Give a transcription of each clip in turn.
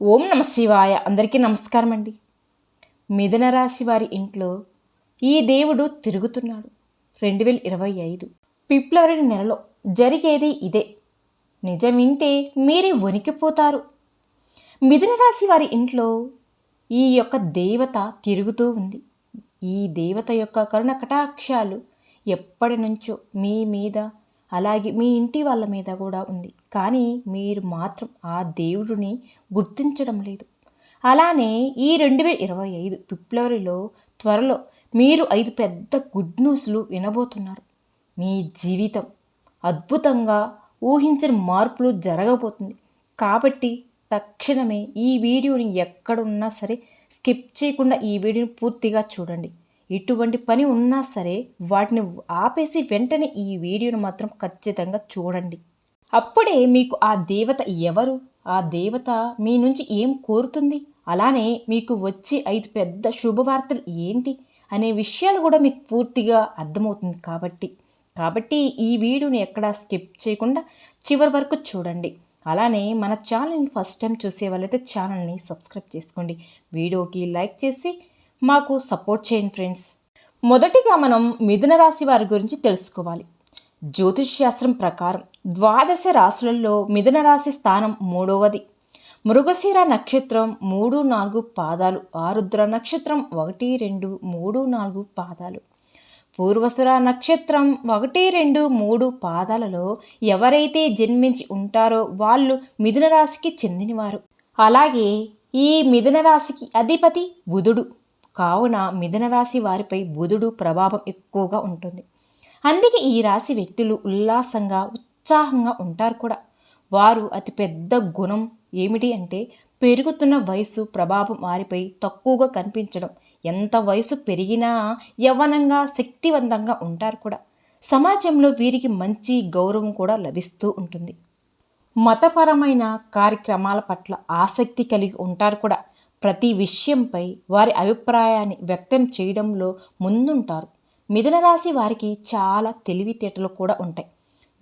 ఓం నమ శివాయ. అందరికీ నమస్కారం అండి మిథున రాశి వారి ఇంట్లో ఈ దేవుడు తిరుగుతున్నాడు. రెండు వేల ఇరవై ఐదు ఫిబ్రవరి నెలలో జరిగేది ఇదే. నిజం వింటే మీరే వణికిపోతారు. మిథున రాశి వారి ఇంట్లో ఈ యొక్క దేవత తిరుగుతూ ఉంది. ఈ దేవత యొక్క కరుణ కటాక్షాలు ఎప్పటి నుంచో మీ మీద అలాగే మీ ఇంటి వాళ్ళ మీద కూడా ఉంది. కానీ మీరు మాత్రం ఆ దేవుడిని గుర్తించడం లేదు. అలానే ఈ రెండు వేల ఇరవై ఐదు ఫిబ్రవరిలో త్వరలో మీరు ఐదు పెద్ద గుడ్ న్యూస్లు వినబోతున్నారు. మీ జీవితం అద్భుతంగా ఊహించని మార్పులు జరగబోతుంది. కాబట్టి తక్షణమే ఈ వీడియోని ఎక్కడున్నా సరే స్కిప్ చేయకుండా ఈ వీడియోని పూర్తిగా చూడండి. ఇటువంటి పని ఉన్నా సరే వాటిని ఆపేసి వెంటనే ఈ వీడియోను మాత్రం ఖచ్చితంగా చూడండి. అప్పుడే మీకు ఆ దేవత ఎవరు? ఆ దేవత మీ నుంచి ఏం కోరుతుంది? అలానే మీకు వచ్చే ఐదు పెద్ద శుభవార్తలు ఏంటి? అనే విషయాలు కూడా మీకు పూర్తిగా అర్థమవుతుంది కాబట్టి. కాబట్టి ఈ వీడియోని ఎక్కడా స్కిప్ చేయకుండా చివరి వరకు చూడండి. అలానే మన ఛానల్ని ఫస్ట్ టైం చూసే వాళ్ళైతే ఛానల్ని సబ్స్క్రైబ్ చేసుకోండి. వీడియోకి లైక్ చేసి మాకు సపోర్ట్ చేయండి ఫ్రెండ్స్. మొదటిగా మనం మిథున రాశి వారి గురించి తెలుసుకోవాలి. జ్యోతిష్ శాస్త్రం ప్రకారం ద్వాదశ రాశులలో మిథున రాశి స్థానం మూడవది. మృగశిర నక్షత్రం మూడు నాలుగు పాదాలు ఆరుద్ర నక్షత్రం ఒకటి రెండు మూడు నాలుగు పాదాలు. పూర్వసుర నక్షత్రం ఒకటి రెండు మూడు పాదాలలో ఎవరైతే జన్మించి ఉంటారో వాళ్ళు మిథున రాశికి చెందినవారు. అలాగే ఈ మిథున రాశికి అధిపతి బుధుడు. కావున మిథున రాశి వారిపై బుధుడు ప్రభావం ఎక్కువగా ఉంటుంది. అందుకే ఈ రాశి వ్యక్తులు ఉల్లాసంగా ఉత్సాహంగా ఉంటారు కూడా. వారు అతిపెద్ద గుణం ఏమిటి అంటే పెరుగుతున్న వయసు ప్రభావం వారిపై తక్కువగా కనిపించడం. ఎంత వయసు పెరిగినా యవ్వనంగా శక్తివంతంగా ఉంటారు కూడా. సమాజంలో వీరికి మంచి గౌరవం కూడా లభిస్తూ ఉంటుంది. మతపరమైన కార్యక్రమాల పట్ల ఆసక్తి కలిగి ఉంటారు కూడా. ప్రతి విషయంపై వారి అభిప్రాయాన్ని వ్యక్తం చేయడంలో ముందుంటారు. మిథున రాశి వారికి చాలా తెలివితేటలు కూడా ఉంటాయి.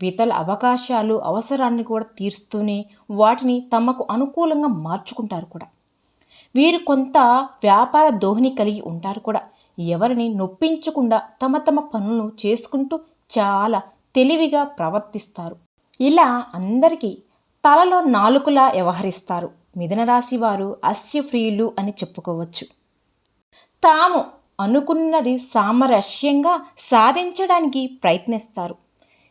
ఇతరుల అవకాశాలు అవసరాన్ని కూడా తీరుస్తూనే వాటిని తమకు అనుకూలంగా మార్చుకుంటారు కూడా. వీరు కొంత వ్యాపార దోహని కలిగి ఉంటారు కూడా. ఎవరిని నొప్పించకుండా తమ తమ పనులను చేసుకుంటూ చాలా తెలివిగా ప్రవర్తిస్తారు. ఇలా అందరికీ తలలో నాలుకలా వ్యవహరిస్తారు. మిథునరాశి వారు అస్యప్రియులు అని చెప్పుకోవచ్చు. తాము అనుకున్నది సామరస్యంగా సాధించడానికి ప్రయత్నిస్తారు.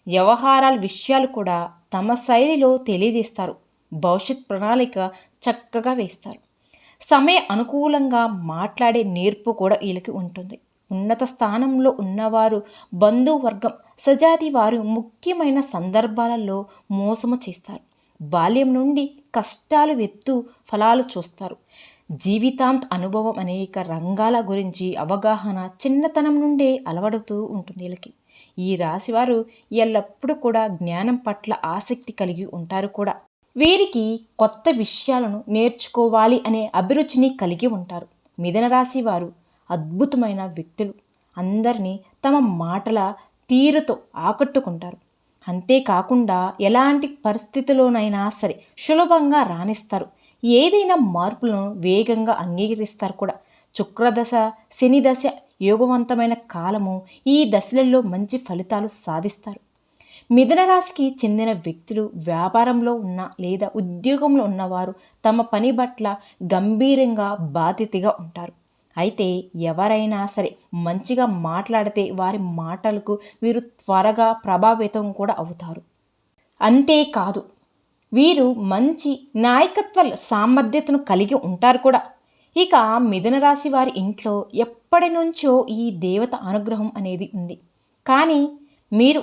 వ్యవహారాల విషయాలు కూడా తమ శైలిలో తెలియజేస్తారు. భవిష్యత్ ప్రణాళిక చక్కగా వేస్తారు. సమయ అనుకూలంగా మాట్లాడే నేర్పు కూడా వీళ్ళకి ఉంటుంది. ఉన్నత స్థానంలో ఉన్నవారు బంధువర్గం సజాతి వారు ముఖ్యమైన సందర్భాలలో మోసము చేస్తారు. బాల్యం నుండి కష్టాలు ఎత్తు ఫలాలు చూస్తారు. జీవితాంత అనుభవం అనేక రంగాల గురించి అవగాహన చిన్నతనం నుండే అలవడుతూ ఉంటుంది వీళ్ళకి. ఈ రాశివారు ఎల్లప్పుడూ కూడా జ్ఞానం పట్ల ఆసక్తి కలిగి ఉంటారు కూడా. వీరికి కొత్త విషయాలను నేర్చుకోవాలి అనే అభిరుచిని కలిగి ఉంటారు. మిథున రాశి వారు అద్భుతమైన వ్యక్తులు. అందరినీ తమ మాటల తీరుతో ఆకట్టుకుంటారు. అంతేకాకుండా ఎలాంటి పరిస్థితిలోనైనా సరే సులభంగా రాణిస్తారు. ఏదైనా మార్పులను వేగంగా అంగీకరిస్తారు కూడా. శుక్రదశ శని దశ యోగవంతమైన కాలము ఈ దశలలో మంచి ఫలితాలు సాధిస్తారు. మిథునరాశికి చెందిన వ్యక్తులు వ్యాపారంలో ఉన్న లేదా ఉద్యోగంలో ఉన్నవారు తమ పని పట్ల గంభీరంగా బాధ్యతగా ఉంటారు. అయితే ఎవరైనా సరే మంచిగా మాట్లాడితే వారి మాటలకు వీరు త్వరగా ప్రభావితం కూడా అవుతారు. అంతేకాదు వీరు మంచి నాయకత్వ సామర్థ్యతను కలిగి ఉంటారు కూడా. ఇక మిథున రాశి వారి ఇంట్లో ఎప్పటి నుంచో ఈ దేవత అనుగ్రహం అనేది ఉంది. కానీ మీరు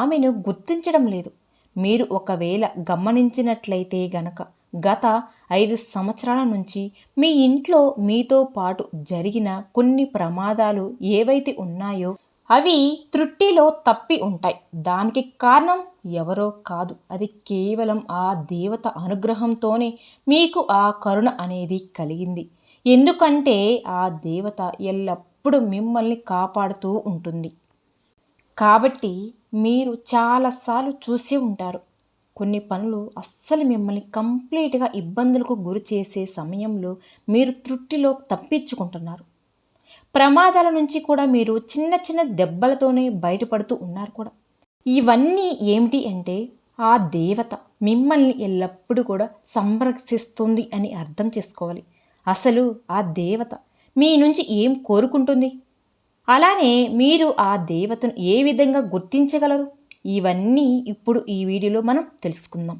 ఆమెను గుర్తించడం లేదు. మీరు ఒకవేళ గమనించినట్లయితే గనక గత ఐదు సంవత్సరాల నుంచి మీ ఇంట్లో మీతో పాటు జరిగిన కొన్ని ప్రమాదాలు ఏవైతే ఉన్నాయో అవి త్రుట్టిలో తప్పి ఉంటాయి. దానికి కారణం ఎవరో కాదు. అది కేవలం ఆ దేవత అనుగ్రహంతోనే మీకు ఆ కరుణ అనేది కలిగింది. ఎందుకంటే ఆ దేవత ఎల్లప్పుడూ మిమ్మల్ని కాపాడుతూ ఉంటుంది. కాబట్టి మీరు చాలాసార్లు చూసి ఉంటారు. కొన్ని పనులు అస్సలు మిమ్మల్ని కంప్లీట్గా ఇబ్బందులకు గురి చేసే సమయంలో మీరు త్రుట్టిలో తప్పించుకుంటున్నారు. ప్రమాదాల నుంచి కూడా మీరు చిన్న చిన్న దెబ్బలతోనే బయటపడుతూ ఉన్నారు కూడా. ఇవన్నీ ఏమిటి అంటే ఆ దేవత మిమ్మల్ని ఎల్లప్పుడూ కూడా సంరక్షిస్తుంది అని అర్థం చేసుకోవాలి. అసలు ఆ దేవత మీ నుంచి ఏం కోరుకుంటుంది? అలానే మీరు ఆ దేవతను ఏ విధంగా గుర్తించగలరు? ఇవన్నీ ఇప్పుడు ఈ వీడియోలో మనం తెలుసుకుందాం.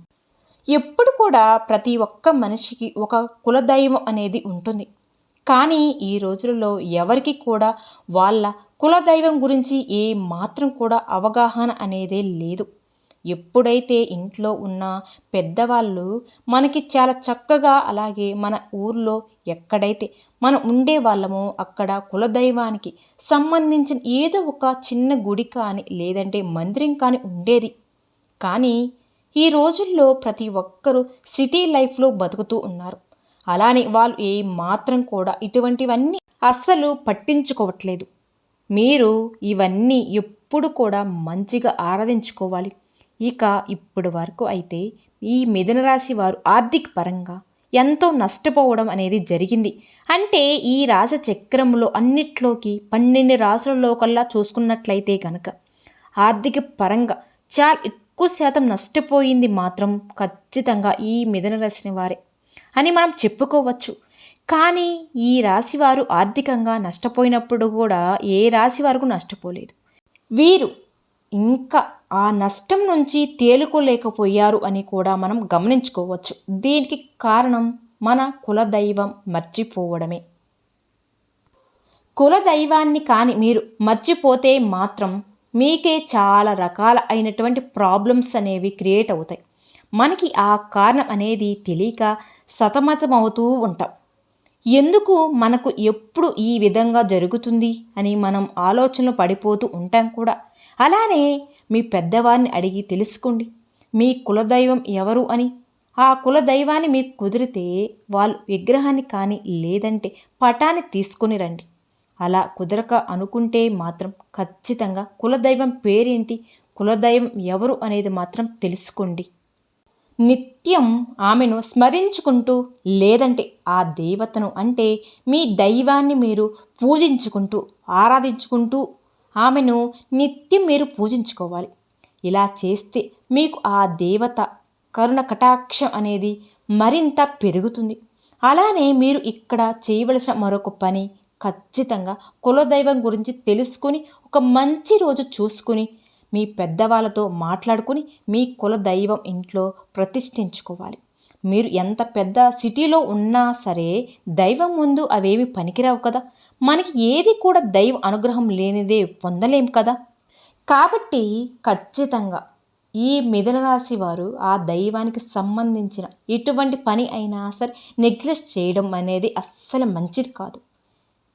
ఎప్పుడు కూడా ప్రతి ఒక్క మనిషికి ఒక కులదైవం అనేది ఉంటుంది. కానీ ఈ రోజులలో ఎవరికి కూడా వాళ్ళ కులదైవం గురించి ఏ మాత్రం కూడా అవగాహన అనేదే లేదు. ఎప్పుడైతే ఇంట్లో ఉన్న పెద్దవాళ్ళు మనకి చాలా చక్కగా అలాగే మన ఊర్లో ఎక్కడైతే మనం ఉండే వాళ్ళమో అక్కడ కులదైవానికి. సంబంధించిన ఏదో ఒక చిన్న గుడి కానీ లేదంటే మందిరం కానీ ఉండేది. కానీ ఈ రోజుల్లో ప్రతి ఒక్కరూ సిటీ లైఫ్లో బతుకుతూ ఉన్నారు. అలానే వాళ్ళు ఏ మాత్రం కూడా ఇటువంటివన్నీ అస్సలు పట్టించుకోవట్లేదు. మీరు ఇవన్నీ ఎప్పుడు కూడా మంచిగా ఆరాధించుకోవాలి. ఇక ఇప్పటి వరకు అయితే ఈ మిథున రాశి వారు ఆర్థిక పరంగా ఎంతో నష్టపోవడం అనేది జరిగింది. అంటే ఈ రాశి చక్రంలో అన్నిట్లోకి పన్నెండు రాసులలో కల్లా చూసుకున్నట్లయితే కనుక ఆర్థిక పరంగా చాలా ఎక్కువ శాతం నష్టపోయింది మాత్రం ఖచ్చితంగా ఈ మిథున రాసిన వారే అని మనం చెప్పుకోవచ్చు. కానీ ఈ రాశివారు ఆర్థికంగా నష్టపోయినప్పుడు కూడా ఏ రాశి వారికి నష్టపోలేదు. వీరు ఇంకా ఆ నష్టం నుంచి తేలుకోలేకపోయారు అని కూడా మనం గమనించుకోవచ్చు. దీనికి కారణం మన కులదైవం మర్చిపోవడమే. కులదైవాన్ని కానీ మీరు మర్చిపోతే మాత్రం మీకే చాలా రకాల అయినటువంటి ప్రాబ్లమ్స్ అనేవి క్రియేట్ అవుతాయి. మనకి ఆ కారణం అనేది తెలియక సతమతమవుతూ ఉంటాం. ఎందుకు మనకు ఎప్పుడు ఈ విధంగా జరుగుతుంది అని మనం ఆలోచనలు పడిపోతూ ఉంటాం కూడా? అలానే మీ పెద్దవారిని అడిగి తెలుసుకోండి. మీ కులదైవం ఎవరు అని. ఆ కులదైవాన్ని మీకు కుదిరితే వాళ్ళు విగ్రహాన్ని కానీ లేదంటే పటాన్ని తీసుకొని రండి. అలా కుదరక అనుకుంటే మాత్రం ఖచ్చితంగా కులదైవం పేరేంటి కులదైవం ఎవరు అనేది మాత్రం తెలుసుకోండి. నిత్యం ఆమెను స్మరించుకుంటూ లేదంటే ఆ దేవతను అంటే మీ దైవాన్ని మీరు పూజించుకుంటూ ఆరాధించుకుంటూ ఆమెను నిత్యం మీరు పూజించుకోవాలి. ఇలా చేస్తే మీకు ఆ దేవత కరుణ కటాక్షం అనేది మరింత పెరుగుతుంది. అలానే మీరు ఇక్కడ చేయవలసిన మరొక పని ఖచ్చితంగా కులదైవం గురించి తెలుసుకొని ఒక మంచి రోజు చూసుకుని మీ పెద్దవాళ్ళతో మాట్లాడుకుని మీ కులదైవం ఇంట్లో ప్రతిష్ఠించుకోవాలి. మీరు ఎంత పెద్ద సిటీలో ఉన్నా సరే దైవం ముందు అవేవి పనికిరావు కదా. మనకి ఏది కూడా దైవ అనుగ్రహం లేనిదే పొందలేం కదా. కాబట్టి ఖచ్చితంగా ఈ మిథున రాశి వారు ఆ దైవానికి సంబంధించిన ఎటువంటి పని అయినా సరే నెగ్లెక్ట్ చేయడం అనేది అస్సలు మంచిది కాదు.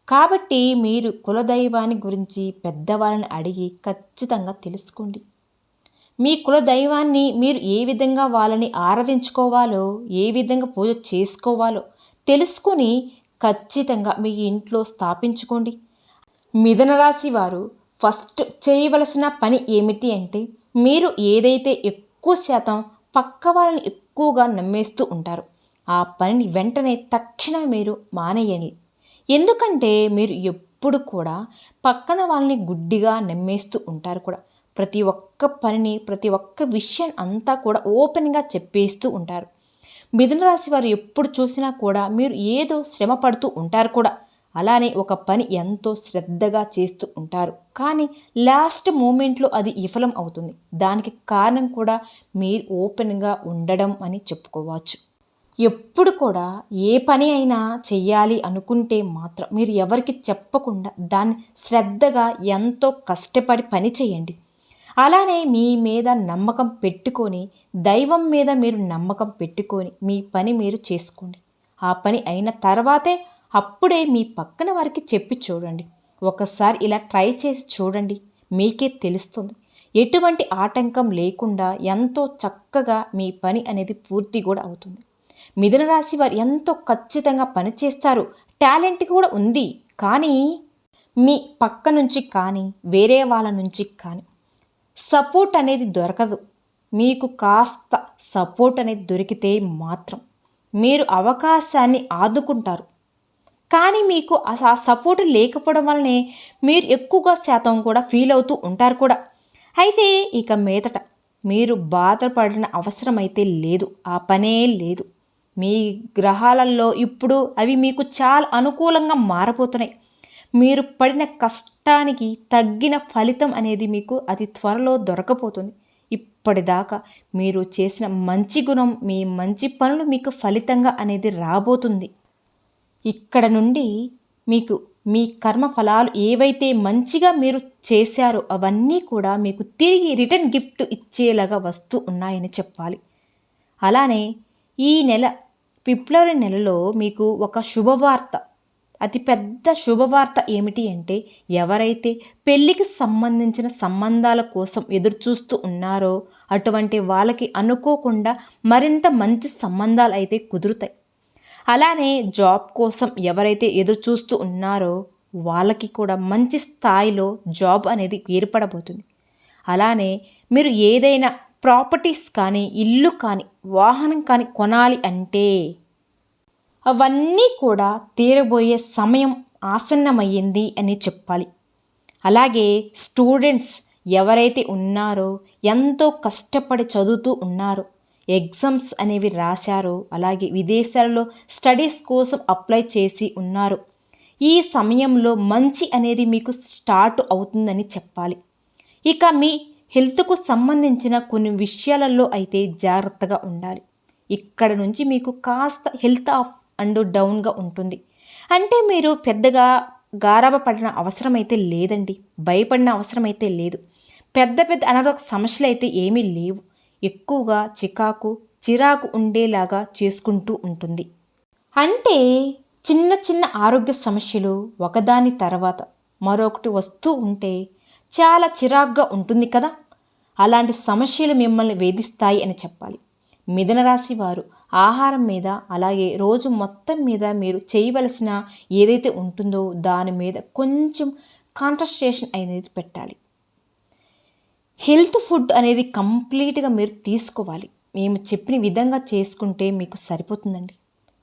కాబట్టి మీరు కులదైవాన్ని గురించి పెద్దవాళ్ళని అడిగి ఖచ్చితంగా తెలుసుకోండి. మీ కులదైవాన్ని మీరు ఏ విధంగా వాళ్ళని ఆరాధించుకోవాలో ఏ విధంగా పూజ చేసుకోవాలో తెలుసుకొని ఖచ్చితంగా మీ ఇంట్లో స్థాపించుకోండి. మిథున రాశి వారు ఫస్ట్ చేయవలసిన పని ఏమిటి అంటే మీరు ఏదైతే ఎక్కువ శాతం పక్క వాళ్ళని ఎక్కువగా నమ్మేస్తూ ఉంటారు ఆ పనిని వెంటనే తక్షణ మీరు మానేయండి. ఎందుకంటే మీరు ఎప్పుడు కూడా పక్కన వాళ్ళని గుడ్డిగా నమ్మేస్తూ ఉంటారు కూడా. ప్రతి ఒక్క పనిని ప్రతి ఒక్క విషయం అంతా కూడా ఓపెన్గా చెప్పేస్తూ ఉంటారు. మిథున రాశి వారు ఎప్పుడు చూసినా కూడా మీరు ఏదో శ్రమ పడుతూ ఉంటారు కూడా. అలానే ఒక పని ఎంతో శ్రద్ధగా చేస్తూ ఉంటారు. కానీ లాస్ట్ మూమెంట్లో అది విఫలం అవుతుంది. దానికి కారణం కూడా మీరు ఓపెన్గా ఉండడం అని చెప్పుకోవచ్చు. ఎప్పుడు కూడా ఏ పని అయినా చెయ్యాలి అనుకుంటే మాత్రం మీరు ఎవరికి చెప్పకుండా దాన్ని శ్రద్ధగా ఎంతో కష్టపడి పని చేయండి. అలానే మీ మీద నమ్మకం పెట్టుకొని దైవం మీద మీరు నమ్మకం పెట్టుకొని మీ పని మీరు చేసుకోండి. ఆ పని అయిన తర్వాతే అప్పుడే మీ పక్కన వారికి చెప్పి చూడండి. ఒకసారి ఇలా ట్రై చేసి చూడండి. మీకే తెలుస్తుంది. ఎటువంటి ఆటంకం లేకుండా ఎంతో చక్కగా మీ పని అనేది పూర్తి కూడా అవుతుంది. మిథున రాశి వారు ఎంతో ఖచ్చితంగా పనిచేస్తారు టాలెంట్ కూడా ఉంది. కానీ మీ పక్క నుంచి కానీ వేరే వాళ్ళ నుంచి కానీ సపోర్ట్ అనేది దొరకదు. మీకు కాస్త సపోర్ట్ అనేది దొరికితే మాత్రం మీరు అవకాశాన్ని ఆదుకుంటారు. కానీ మీకు ఆ సపోర్ట్ లేకపోవడం వల్లనే మీరు ఎక్కువగా శాతం కూడా ఫీల్ అవుతూ ఉంటారు కూడా. అయితే ఇక మీదట మీరు బాధపడిన అవసరం అయితే లేదు. ఆ పనే లేదు. మీ గ్రహాలలో ఇప్పుడు అవి మీకు చాలా అనుకూలంగా మారబోతున్నాయి. మీరు పడిన కష్టానికి తగ్గిన ఫలితం అనేది మీకు అతి త్వరలో దొరకపోతుంది. ఇప్పటిదాకా మీరు చేసిన మంచి గుణం మీ మంచి పనులు మీకు ఫలితంగా అనేది రాబోతుంది. ఇక్కడ నుండి మీకు మీ కర్మ ఫలాలు ఏవైతే మంచిగా మీరు చేశారో అవన్నీ కూడా మీకు తిరిగి రిటర్న్ గిఫ్ట్ ఇచ్చేలాగా వస్తూ ఉన్నాయని చెప్పాలి. అలానే ఈ నెల ఫిబ్రవరి నెలలో మీకు ఒక శుభవార్త అతిపెద్ద శుభవార్త ఏమిటి అంటే ఎవరైతే పెళ్ళికి సంబంధించిన సంబంధాల కోసం ఎదురుచూస్తూ ఉన్నారో అటువంటి వాళ్ళకి అనుకోకుండా మరింత మంచి సంబంధాలు అయితే కుదురుతాయి. అలానే జాబ్ కోసం ఎవరైతే ఎదురుచూస్తూ ఉన్నారో వాళ్ళకి కూడా మంచి స్థాయిలో జాబ్ అనేది ఏర్పడబోతుంది. అలానే మీరు ఏదైనా ప్రాపర్టీస్ కానీ ఇల్లు కానీ వాహనం కానీ కొనాలి అంటే అవన్నీ కూడా తీరబోయే సమయం ఆసన్నమయ్యింది అని చెప్పాలి. అలాగే స్టూడెంట్స్ ఎవరైతే ఉన్నారో ఎంతో కష్టపడి చదువుతూ ఉన్నారో ఎగ్జామ్స్ అనేవి రాశారో అలాగే విదేశాలలో స్టడీస్ కోసం అప్లై చేసి ఉన్నారు ఈ సమయంలో మంచి అనేది మీకు స్టార్ట్ అవుతుందని చెప్పాలి. ఇక మీ హెల్త్కు సంబంధించిన కొన్ని విషయాలలో అయితే జాగ్రత్తగా ఉండాలి. ఇక్కడ నుంచి మీకు కాస్త హెల్త్ ఆఫ్ అండ్ డౌన్గా ఉంటుంది. అంటే మీరు పెద్దగా గారాబ పడిన అవసరం అయితే లేదండి. భయపడిన అవసరం అయితే లేదు. పెద్ద పెద్ద అనారోగ్య సమస్యలు అయితే ఏమీ లేవు. ఎక్కువగా చికాకు చిరాకు ఉండేలాగా చేసుకుంటూ ఉంటుంది. అంటే చిన్న చిన్న ఆరోగ్య సమస్యలు ఒకదాని తర్వాత మరొకటి వస్తూ ఉంటే చాలా చిరాగ్గా ఉంటుంది కదా? అలాంటి సమస్యలు మిమ్మల్ని వేధిస్తాయి అని చెప్పాలి. మిథున రాశి వారు ఆహారం మీద అలాగే రోజు మొత్తం మీద మీరు చేయవలసిన ఏదైతే ఉంటుందో దాని మీద కొంచెం కాన్సన్ట్రేషన్ అనేది పెట్టాలి. హెల్త్ ఫుడ్ అనేది కంప్లీట్గా మీరు తీసుకోవాలి. మేము చెప్పిన విధంగా చేసుకుంటే మీకు సరిపోతుందండి.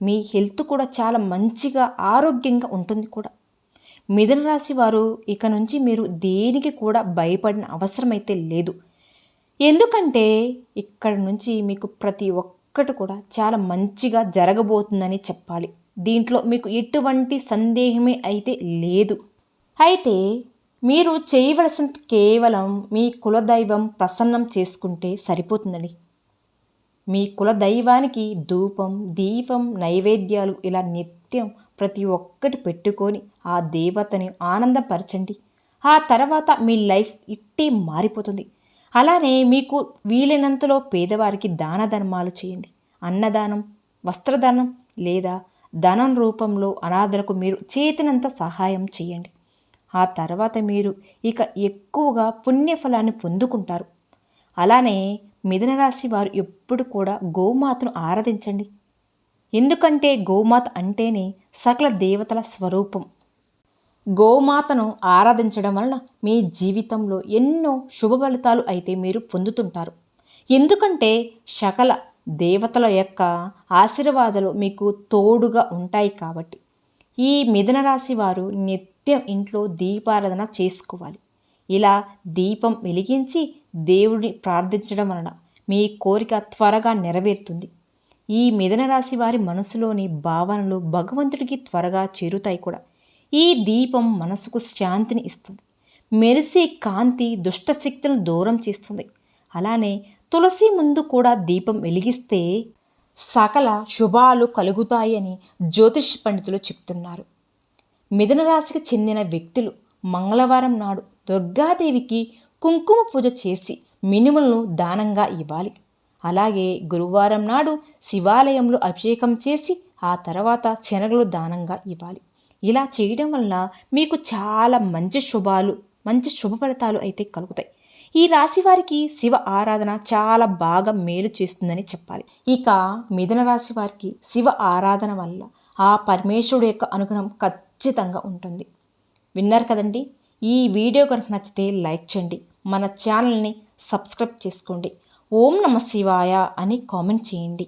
మీ హెల్త్ కూడా చాలా మంచిగా ఆరోగ్యంగా ఉంటుంది కూడా. మిథున రాశి వారు ఇక నుంచి మీరు దేనికి కూడా భయపడిన అవసరం అయితే లేదు. ఎందుకంటే ఇక్కడ నుంచి మీకు ప్రతి ఒక్కటి కూడా చాలా మంచిగా జరగబోతుందని చెప్పాలి. దీంట్లో మీకు ఎటువంటి సందేహమే అయితే లేదు. అయితే మీరు చేయవలసిన కేవలం మీ కులదైవం ప్రసన్నం చేసుకుంటే సరిపోతుందండి. మీ కులదైవానికి ధూపం దీపం నైవేద్యాలు ఇలా నిత్యం ప్రతి ఒక్కటి పెట్టుకొని ఆ దేవతని ఆనందపరచండి. ఆ తర్వాత మీ లైఫ్ ఇట్టే మారిపోతుంది. అలానే మీకు వీలైనంతలో పేదవారికి దాన ధర్మాలు చేయండి. అన్నదానం వస్త్రదానం లేదా ధనం రూపంలో అనాథలకు మీరు చేతినంత సహాయం చేయండి. ఆ తర్వాత మీరు ఇక ఎక్కువగా పుణ్యఫలాన్ని పొందుకుంటారు. అలానే మిథున రాశి వారు ఎప్పుడు కూడా గోమాతను ఆరాధించండి. ఎందుకంటే గోమాత అంటేనే సకల దేవతల స్వరూపం. గోమాతను ఆరాధించడం వలన మీ జీవితంలో ఎన్నో శుభ ఫలితాలు అయితే మీరు పొందుతుంటారు. ఎందుకంటే సకల దేవతల యొక్క ఆశీర్వాదాలు మీకు తోడుగా ఉంటాయి కాబట్టి. ఈ మిథున రాశి వారు నిత్యం ఇంట్లో దీపారాధన చేసుకోవాలి. ఇలా దీపం వెలిగించి దేవుడిని ప్రార్థించడం వలన మీ కోరిక త్వరగా నెరవేరుతుంది. ఈ మిథున రాశి వారి మనసులోని భావనలు భగవంతుడికి త్వరగా చేరుతాయి కూడా. ఈ దీపం మనసుకు శాంతిని ఇస్తుంది. మెరిసే కాంతి దుష్టశక్తులను దూరం చేస్తుంది. అలానే తులసి ముందు కూడా దీపం వెలిగిస్తే సకల శుభాలు కలుగుతాయని జ్యోతిష్ పండితులు చెప్తున్నారు. మిథున రాశికి చెందిన వ్యక్తులు మంగళవారం నాడు దుర్గాదేవికి కుంకుమ పూజ చేసి మినుములను దానంగా ఇవ్వాలి. అలాగే గురువారం నాడు శివాలయంలో అభిషేకం చేసి ఆ తర్వాత శనగలు దానంగా ఇవ్వాలి. ఇలా చేయడం వల్ల మీకు చాలా మంచి శుభాలు మంచి శుభ ఫలితాలు అయితే కలుగుతాయి. ఈ రాశి వారికి శివ ఆరాధన చాలా బాగా మేలు చేస్తుందని చెప్పాలి. ఇక మిథున రాశి వారికి శివ ఆరాధన వల్ల ఆ పరమేశ్వరుడు యొక్క అనుగ్రహం ఖచ్చితంగా ఉంటుంది. విన్నారు కదండి? ఈ వీడియో కనుక నచ్చితే లైక్ చేయండి. మన ఛానల్ని సబ్స్క్రైబ్ చేసుకోండి. ఓం నమ శివాయ అని కామెంట్ చేయండి.